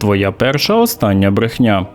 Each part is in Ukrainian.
Твоя перша остання брехня.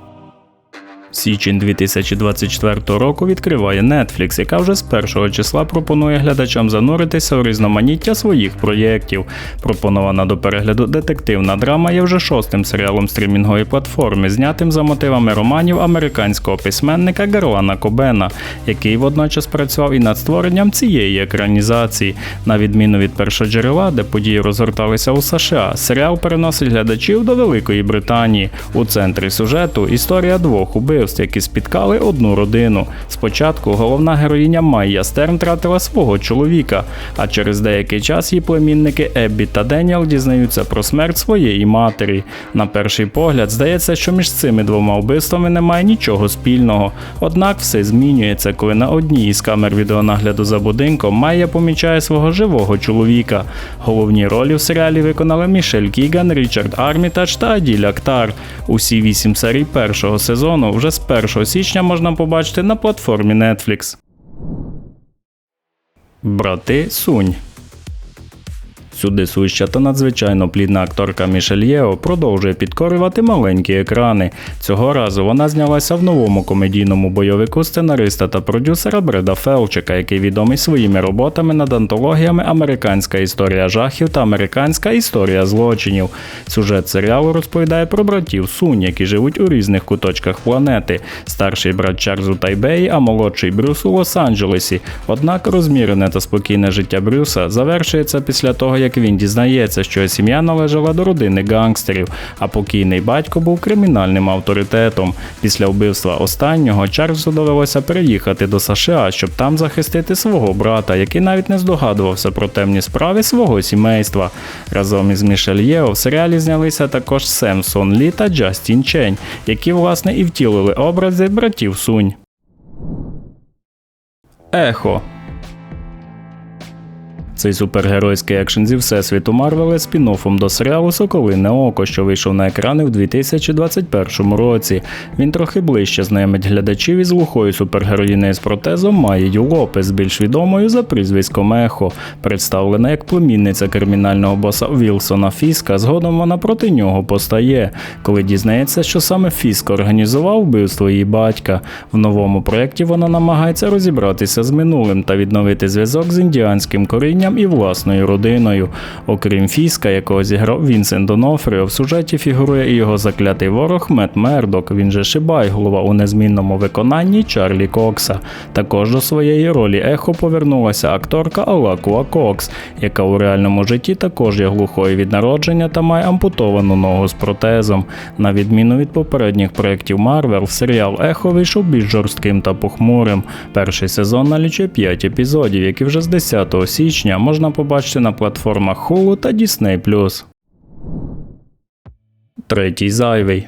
Січень 2024 року відкриває Netflix, яка вже з першого числа пропонує глядачам зануритися у різноманіття своїх проєктів. Пропонована до перегляду детективна драма є вже шостим серіалом стрімінгової платформи, знятим за мотивами романів американського письменника Гарлана Кобена, який водночас працював і над створенням цієї екранізації. На відміну від першоджерела, де події розгорталися у США, серіал переносить глядачів до Великої Британії. У центрі сюжету історія двох убивств, які спіткали одну родину. Спочатку головна героїня Майя Стерн втратила свого чоловіка, а через деякий час її племінники Еббі та Деніел дізнаються про смерть своєї матері. На перший погляд здається, що між цими двома вбивствами немає нічого спільного. Однак все змінюється, коли на одній із камер відеонагляду за будинком Майя помічає свого живого чоловіка. Головні ролі в серіалі виконали Мішель Кіган, Річард Армітаж та Аділь Актар. Усі вісім серій першого сезону вже з 1 січня можна побачити на платформі Netflix. Брати Сунь Сюди суща та надзвичайно плідна акторка Мішель Єо продовжує підкорювати маленькі екрани. Цього разу вона знялася в новому комедійному бойовику сценариста та продюсера Бреда Фелчика, який відомий своїми роботами над антологіями Американська історія жахів та Американська історія злочинів. Сюжет серіалу розповідає про братів Сунь, які живуть у різних куточках планети. Старший брат Чарльз у Тайбеї, а молодший Брюс у Лос-Анджелесі. Однак розмірене та спокійне життя Брюса завершується після того, як він дізнається, що сім'я належала до родини гангстерів, а покійний батько був кримінальним авторитетом. Після вбивства останнього Чарльзу довелося переїхати до США, щоб там захистити свого брата, який навіть не здогадувався про темні справи свого сімейства. Разом із Мішель Єо в серіалі знялися також Сем Сон Лі та Джастін Чень, які власне і втілили образи братів Сунь. Ехо цей супергеройський екшен зі всесвіту Марвел є спін-оффом до серіалу Соколине Око, що вийшов на екрани в 2021 році. Він трохи ближче знайомить глядачів із глухою супергероїнею з протезом Маєю Лопес, більш відомою за прізвиськом Ехо, представлена як племінниця кримінального боса Вілсона Фіска. Згодом вона проти нього постає, коли дізнається, що саме Фіск організував вбивство її батька. В новому проєкті вона намагається розібратися з минулим та відновити зв'язок з індіанським корінням і власною родиною. Окрім Фіска, якого зіграв Вінсент Донофріо, в сюжеті фігурує і його заклятий ворог Мет Мердок. Він же Шибай, голова у незмінному виконанні Чарлі Кокса. Також до своєї ролі ехо повернулася акторка Алакуа Кокс, яка у реальному житті також є глухою від народження та має ампутовану ногу з протезом. На відміну від попередніх проєктів Марвел, серіал Ехо вийшов більш жорстким та похмурим. Перший сезон налічує 5 епізодів, які вже з 10 січня можна побачити на платформах Hulu та Disney+. Третій зайвий.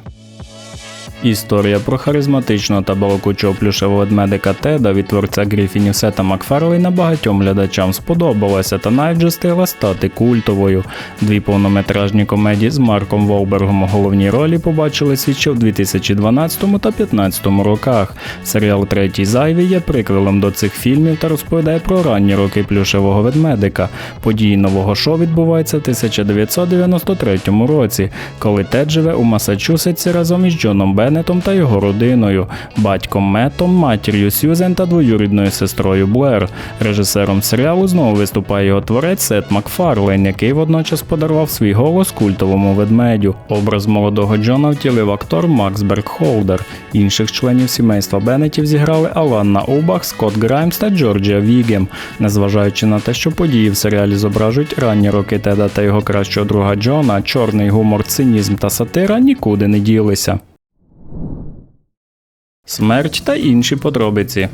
Історія про харизматичного та балакучого плюшевого ведмедика Теда від творця Гріфінів Сета Макфарлейна багатьом глядачам сподобалася та навіть вже встигла стати культовою. Дві повнометражні комедії з Марком Волбергом у головній ролі побачили світ ще в 2012 та 2015 роках. Серіал Третій зайвий є приквелом до цих фільмів та розповідає про ранні роки плюшевого ведмедика. Події нового шоу відбуваються в 1993 році, коли Тед живе у Масачусетсі разом із Джоном Бен Беннетом та його родиною, батьком Метом, матір'ю Сьюзен та двоюрідною сестрою Блер. Режисером серіалу знову виступає його творець Сет Макфарлейн, який водночас подарував свій голос культовому ведмедю. Образ молодого Джона втілив актор Макс Бергхолдер. Інших членів сімейства Беннетів зіграли Аланна Убах, Скотт Граймс та Джорджія Вігем. Незважаючи на те, що події в серіалі зображують ранні роки Теда та його кращого друга Джона, чорний гумор, цинізм та сатира нікуди не ділися. Смерть та інші подробиці.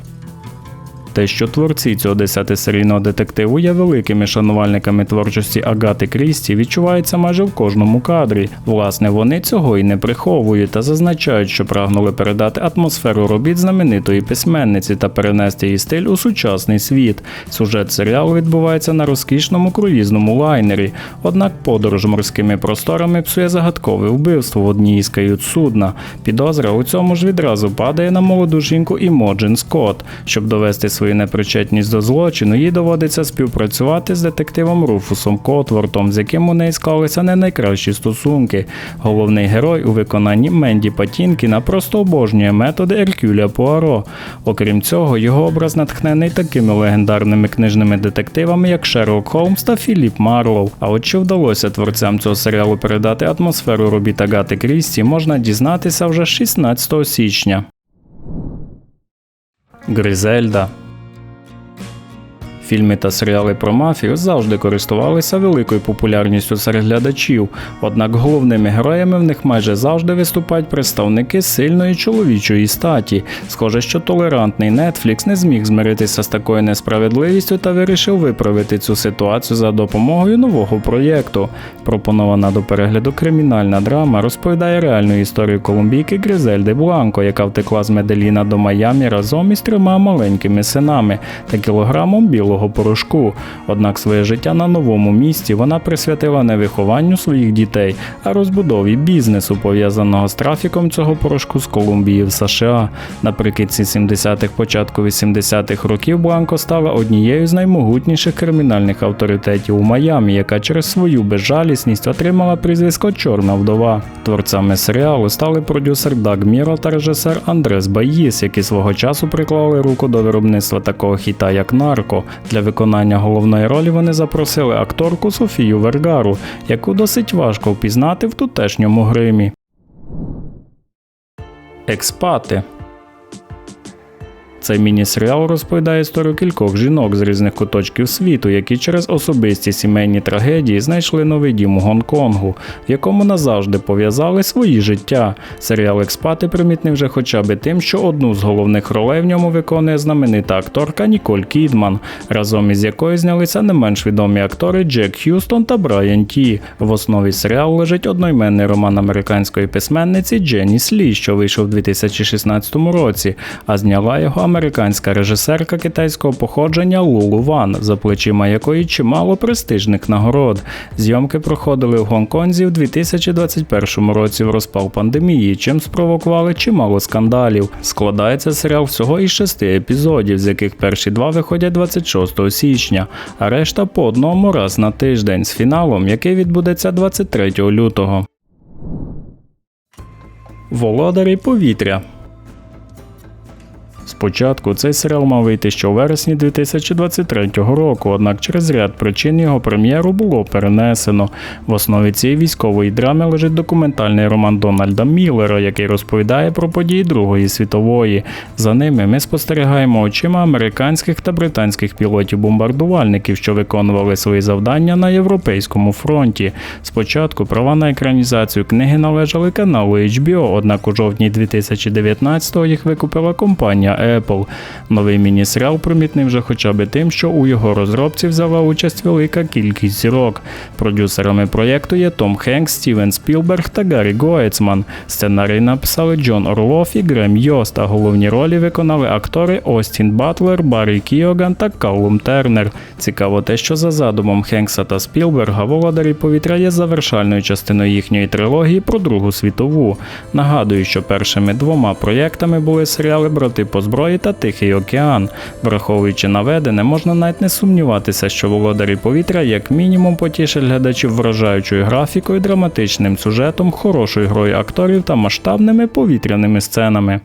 Те, що творці цього десятисерійного детективу є великими шанувальниками творчості Агати Крісті, відчувається майже в кожному кадрі. Власне, вони цього і не приховують та зазначають, що прагнули передати атмосферу робіт знаменитої письменниці та перенести її стиль у сучасний світ. Сюжет серіалу відбувається на розкішному круїзному лайнері. Однак подорож морськими просторами псує загадкове вбивство в одній із кают судна. Підозра у цьому ж відразу падає на молоду жінку Імоджен Скотт, щоб довести свою свою непричетність до злочину, їй доводиться співпрацювати з детективом Руфусом Котвортом, з яким у неї склалися не найкращі стосунки. Головний герой у виконанні Менді Патінкіна просто обожнює методи Еркюля Пуаро. Окрім цього, його образ натхнений такими легендарними книжними детективами, як Шерлок Холмс та Філіп Марлоу. А от чи вдалося творцям цього серіалу передати атмосферу робіт Агати Крісті, можна дізнатися вже 16 січня. Гризельда Фільми та серіали про мафію завжди користувалися великою популярністю серед глядачів, однак головними героями в них майже завжди виступають представники сильної чоловічої статі. Схоже, що толерантний Netflix не зміг змиритися з такою несправедливістю та вирішив виправити цю ситуацію за допомогою нового проєкту. Пропонована до перегляду кримінальна драма розповідає реальну історію колумбійки Гризельди Бланко, яка втекла з Меделіна до Майамі разом із трьома маленькими синами та кілограмом білого порошку. Однак своє життя на новому місці вона присвятила не вихованню своїх дітей, а розбудові бізнесу, пов'язаного з трафіком цього порошку з Колумбії в США. Наприкінці 70-х, початку 80-х років Бланко стала однією з наймогутніших кримінальних авторитетів у Майамі, яка через свою безжалісність отримала прізвисько Чорна вдова. Творцями серіалу стали продюсер Даг Міро та режисер Андрес Баїс, які свого часу приклали руку до виробництва такого хіта, як Нарко. Для виконання головної ролі вони запросили акторку Софію Вергару, яку досить важко впізнати в тутешньому гримі. Експати цей міні-серіал розповідає історію кількох жінок з різних куточків світу, які через особисті сімейні трагедії знайшли новий дім у Гонконгу, в якому назавжди пов'язали свої життя. Серіал Експати примітний вже хоча б тим, що одну з головних ролей в ньому виконує знаменита акторка Ніколь Кідман, разом із якою знялися не менш відомі актори Джек Х'юстон та Брайан Ті. В основі серіалу лежить одноіменний роман американської письменниці Дженні Слі, що вийшов у 2016 році, а зняла його американська режисерка китайського походження Лулу Ван, за плечима якої чимало престижних нагород. Зйомки проходили в Гонконзі в 2021 році в розпал пандемії, чим спровокували чимало скандалів. Складається серіал всього із шести епізодів, з яких перші два виходять 26 січня, а решта по одному раз на тиждень з фіналом, який відбудеться 23 лютого. Володарі повітря. Спочатку цей серіал мав вийти ще у вересні 2023 року, однак через ряд причин його прем'єру було перенесено. В основі цієї військової драми лежить документальний роман Дональда Міллера, який розповідає про події Другої світової. За ними ми спостерігаємо очима американських та британських пілотів-бомбардувальників, що виконували свої завдання на європейському фронті. Спочатку права на екранізацію книги належали каналу HBO, однак у жовтні 2019-го їх викупила компанія Apple. Новий міні-серіал примітний вже хоча б тим, що у його розробці взяла участь велика кількість зірок. Продюсерами проєкту є Том Хенкс, Стівен Спілберг та Гаррі Гоецман. Сценарій написали Джон Орлов і Грем Йост, а головні ролі виконали актори Остін Батлер, Баррі Кіоган та Каллум Тернер. Цікаво те, що за задумом Хенкса та Спілберга володарі повітря є завершальною частиною їхньої трилогії про Другу світову. Нагадую, що першими двома проєктами були серіали Брати по зброї та Тихий океан. Враховуючи наведене, можна навіть не сумніватися, що володарі повітря як мінімум потішать глядачів вражаючою графікою, драматичним сюжетом, хорошою грою акторів та масштабними повітряними сценами.